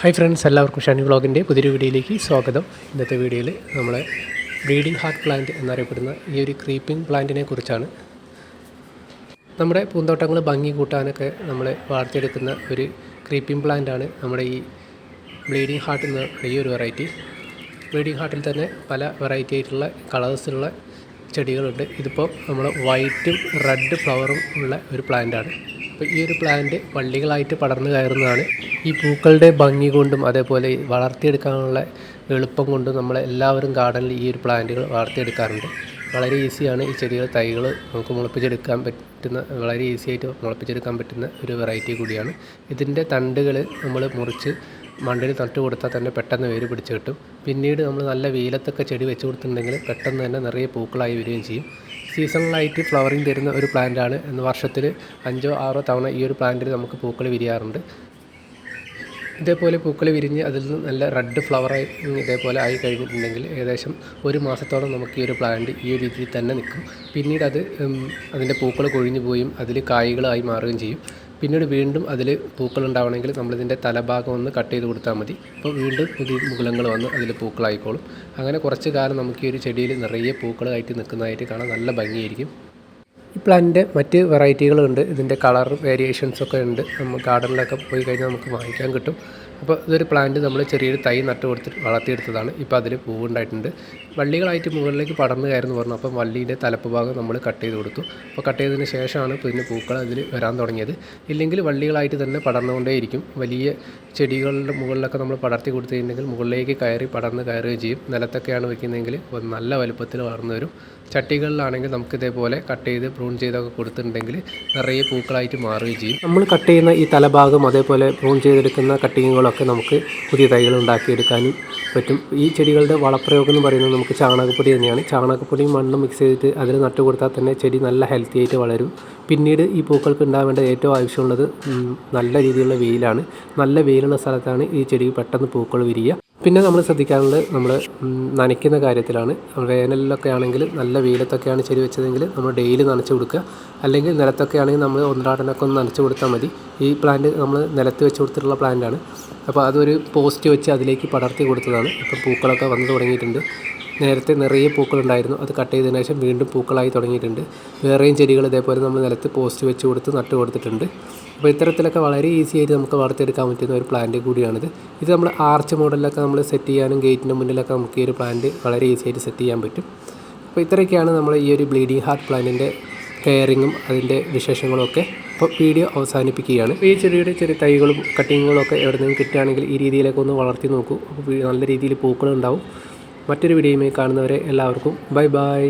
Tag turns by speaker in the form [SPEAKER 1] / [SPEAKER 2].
[SPEAKER 1] Hi friends എല്ലാവർക്കും ഷാനി വ്ളോഗിന്റെ പുതിയൊരു വീഡിയോയിലേക്ക് സ്വാഗതം. ഇന്നത്തെ വീഡിയോയിൽ നമ്മൾ ബ്രീഡിംഗ് ഹാർട്ട് പ്ലാന്റ് എന്നറിയപ്പെടുന്ന ഈ ഒരു ക്രീപ്പിംഗ് പ്ലാന്റിനെ കുറിച്ചാണ്. നമ്മുടെ പൂന്തോട്ടങ്ങൾ ഭംഗി കൂട്ടാനൊക്കെ നമ്മൾ വളർത്തിയെടുക്കുന്ന ഒരു ക്രീപ്പിംഗ് പ്ലാന്റാണ് നമ്മുടെ ഈ ബ്ലീഡിംഗ് ഹാർട്ട് എന്ന ഈ ഒരു വെറൈറ്റി. ബ്ലീഡിംഗ് ഹാർട്ടിൽ തന്നെ പല വെറൈറ്റി ആയിട്ടുള്ള കളേഴ്സിലുള്ള ചെടികളുണ്ട്. ഇതിപ്പോൾ നമ്മൾ വൈറ്റും റെഡ് ഫ്ലവറും ഉള്ള ഒരു പ്ലാന്റാണ്. അപ്പോൾ ഈ ഒരു പ്ലാന്റ് വള്ളികളായിട്ട് പടർന്നു കയറുന്നതാണ്. ഈ പൂക്കളുടെ ഭംഗി കൊണ്ടും അതേപോലെ വളർത്തിയെടുക്കാനുള്ള എളുപ്പം കൊണ്ടും നമ്മൾ എല്ലാവരും ഗാർഡനിൽ ഈ ഒരു പ്ലാന്റുകൾ വളർത്തിയെടുക്കാറുണ്ട്. വളരെ ഈസിയാണ് ഈ ചെടികൾ തൈകൾ നമുക്ക് മുളപ്പിച്ചെടുക്കാൻ പറ്റുന്ന വളരെ ഈസി ആയിട്ട് മുളപ്പിച്ചെടുക്കാൻ പറ്റുന്ന ഒരു വെറൈറ്റി കൂടിയാണ്. ഇതിന്റെ തണ്ടുകൾ നമ്മൾ മുറിച്ച് മണ്ണിൽ നട്ടു കൊടുത്താൽ തന്നെ പെട്ടെന്ന് വേര് പിടിച്ച് കിട്ടും. പിന്നീട് നമ്മൾ നല്ല വെയിലത്തൊക്കെ ചെടി വെച്ച് കൊടുത്തിട്ടുണ്ടെങ്കിൽ പെട്ടെന്ന് തന്നെ നിറയെ പൂക്കളായി വരികയും ചെയ്യും. സീസണലായിട്ട് ഫ്ലവറിങ് തരുന്ന ഒരു പ്ലാന്റാണ്. വർഷത്തിൽ അഞ്ചോ ആറോ തവണ ഈ ഒരു പ്ലാന്റിൽ നമുക്ക് പൂക്കൾ വിരിയാറുണ്ട്. ഇതേപോലെ പൂക്കൾ വിരിഞ്ഞ് അതിൽ നിന്ന് നല്ല റെഡ് ഫ്ലവറായി ഇതേപോലെ ആയി കഴിഞ്ഞിട്ടുണ്ടെങ്കിൽ ഏകദേശം ഒരു മാസത്തോളം നമുക്ക് ഈ ഒരു പ്ലാന്റ് ഈ ഒരു രീതിയിൽ തന്നെ നിൽക്കും. പിന്നീട് അത് അതിന്റെ പൂക്കൾ കൊഴിഞ്ഞു പോയും അതിൽ കായ്കളായി മാറുകയും ചെയ്യും. പിന്നീട് വീണ്ടും അതിൽ പൂക്കൾ ഉണ്ടാവണമെങ്കിൽ നമ്മളിതിന്റെ തലഭാഗം ഒന്ന് കട്ട് ചെയ്ത് കൊടുത്താൽ മതി. അപ്പോൾ വീണ്ടും പുതിയ മുകുളങ്ങൾ വന്ന് അതിൽ പൂക്കളായിക്കോളും. അങ്ങനെ കുറച്ച് കാലം നമുക്ക് ഈ ഒരു ചെടിയിൽ നിറയെ പൂക്കളായിട്ട് നിൽക്കുന്നതായിട്ട് കാണാൻ നല്ല ഭംഗിയായിരിക്കും. ഈ പ്ലാന്റിന്റെ മറ്റ് വെറൈറ്റികളുണ്ട് ഇതിന്റെ കളർ വേരിയേഷൻസ് ഒക്കെ ഉണ്ട്. നമ്മൾ ഗാർഡനിലൊക്കെ പോയി കഴിഞ്ഞാൽ നമുക്ക് വാങ്ങിക്കാൻ കിട്ടും. അപ്പോൾ ഇതൊരു പ്ലാന്റ് നമ്മൾ ചെറിയൊരു തൈ നട്ട് കൊടുത്തിട്ട് വളർത്തിയെടുത്തതാണ്. ഇപ്പോൾ അതിൽ പൂവുണ്ടായിട്ടുണ്ട് വള്ളികളായിട്ട് മുകളിലേക്ക് പടർന്നു കയറുന്നു പറഞ്ഞു. അപ്പം വള്ളീന്റെ തലപ്പ് ഭാഗം നമ്മൾ കട്ട് ചെയ്ത് കൊടുത്തു. അപ്പോൾ കട്ട് ചെയ്തതിന് ശേഷമാണ് പിന്നെ പൂക്കൾ അതിൽ വരാൻ തുടങ്ങിയത്. ഇല്ലെങ്കിൽ വള്ളികളായിട്ട് തന്നെ പടർന്നുകൊണ്ടേയിരിക്കും. വലിയ ചെടികളുടെ മുകളിലൊക്കെ നമ്മൾ പടർത്തി കൊടുത്തു കഴിഞ്ഞിട്ടുണ്ടെങ്കിൽ മുകളിലേക്ക് കയറി പടർന്ന് കയറുകയും ചെയ്യും. നിലത്തൊക്കെയാണ് വയ്ക്കുന്നതെങ്കിൽ നല്ല വലുപ്പത്തിൽ വളർന്നു വരും. ചട്ടികളിലാണെങ്കിൽ നമുക്ക് ഇതേപോലെ കട്ട് ചെയ്ത് പ്രൂൺ ചെയ്തൊക്കെ കൊടുത്തിട്ടുണ്ടെങ്കിൽ നിറയെ പൂക്കളായിട്ട് മാറുകയും ചെയ്യും. നമ്മൾ കട്ട് ചെയ്യുന്ന ഈ തലഭാഗം അതേപോലെ പ്രൂൺ ചെയ്തെടുക്കുന്ന കട്ടിങ്ങുകളൊക്കെ നമുക്ക് പുതിയ തൈകൾ ഉണ്ടാക്കിയെടുക്കാനും പറ്റും. ഈ ചെടികളുടെ വളപ്രയോഗം എന്ന് പറയുന്നത് നമുക്ക് ചാണകപ്പൊടി തന്നെയാണ്. ചാണകപ്പൊടിയും മണ്ണും മിക്സ് ചെയ്തിട്ട് അതിൽ നട്ടു കൊടുത്താൽ തന്നെ ചെടി നല്ല ഹെൽത്തി ആയിട്ട് വളരും. പിന്നീട് ഈ പൂക്കൾക്ക് ഉണ്ടാവേണ്ട ഏറ്റവും ആവശ്യമുള്ളത് നല്ല രീതിയിലുള്ള വെയിലാണ്. നല്ല വെയിലുള്ള സ്ഥലത്താണ് ഈ ചെടി പെട്ടെന്ന് പൂക്കൾ വിരിയുക. പിന്നെ നമ്മൾ ശ്രദ്ധിക്കാനുള്ളത് നമ്മൾ നനയ്ക്കുന്ന കാര്യത്തിലാണ്. വേനലിലൊക്കെ ആണെങ്കിൽ നല്ല വെയിലത്തൊക്കെയാണ് ചെടി വെച്ചതെങ്കിൽ നമ്മൾ ഡെയിലി നനച്ച് കൊടുക്കുക. അല്ലെങ്കിൽ നിലത്തൊക്കെ ആണെങ്കിൽ നമ്മൾ ഒന്നരാടനൊക്കെ ഒന്ന് നനച്ച് കൊടുത്താൽ മതി. ഈ പ്ലാന്റ് നമ്മൾ നിലത്ത് വെച്ച് കൊടുത്തിട്ടുള്ള പ്ലാന്റാണ് അപ്പോൾ അതൊരു പോസ്റ്റ് വെച്ച് അതിലേക്ക് പടർത്തി കൊടുത്തതാണ്. ഇപ്പം പൂക്കളൊക്കെ വന്നു തുടങ്ങിയിട്ടുണ്ട്. നേരത്തെ നിറയെ പൂക്കളുണ്ടായിരുന്നു. അത് കട്ട് ചെയ്തതിന് ശേഷം വീണ്ടും പൂക്കളായി തുടങ്ങിയിട്ടുണ്ട്. വേറെയും ചെടികൾ ഇതേപോലെ നമ്മൾ നിലത്ത് പോസ്റ്റ് വെച്ച് കൊടുത്ത് നട്ട് കൊടുത്തിട്ടുണ്ട്. അപ്പോൾ ഇത്തരത്തിലൊക്കെ വളരെ ഈസി ആയിട്ട് നമുക്ക് വളർത്തിയെടുക്കാൻ പറ്റുന്ന ഒരു പ്ലാന്റ് കൂടിയാണിത്. ഇത് നമ്മൾ ആർച്ച് മോഡലിലൊക്കെ നമ്മൾ സെറ്റ് ചെയ്യാനും ഗേറ്റിന്റെ മുന്നിലൊക്കെ നമുക്ക് ഈ ഒരു പ്ലാന്റ് വളരെ ഈസി ആയിട്ട് സെറ്റ് ചെയ്യാൻ പറ്റും. അപ്പോൾ ഇത്രയൊക്കെയാണ് നമ്മൾ ഈ ഒരു ബ്ലീഡിംഗ് ഹാർട്ട് പ്ലാന്റിന്റെ കെയറിങ്ങും അതിന്റെ വിശേഷങ്ങളും ഒക്കെ ഇപ്പോൾ വീഡിയോ അവസാനിപ്പിക്കുകയാണ്. ഈ ചെടിയുടെ ചെറിയ തൈകളും കട്ടിങ്ങുകളും ഒക്കെ എവിടെ നിന്നും കിട്ടുകയാണെങ്കിൽ ഈ രീതിയിലൊക്കെ ഒന്ന് വളർത്തി നോക്കൂ. അപ്പോൾ നല്ല രീതിയിൽ പൂക്കളുണ്ടാവും. മറ്റൊരു വീഡിയോയുമായി കാണുന്നവരെ എല്ലാവർക്കും ബൈ ബൈ.